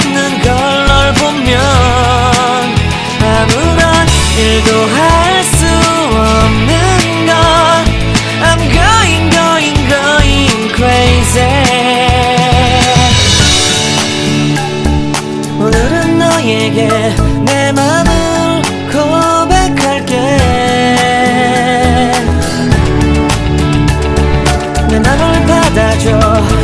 없는 걸 널 보면 아무런 일도 할 수 없는 걸 I'm going going going crazy. 오늘은 너에게 내 맘을 고백할게. 내 맘을 받아줘.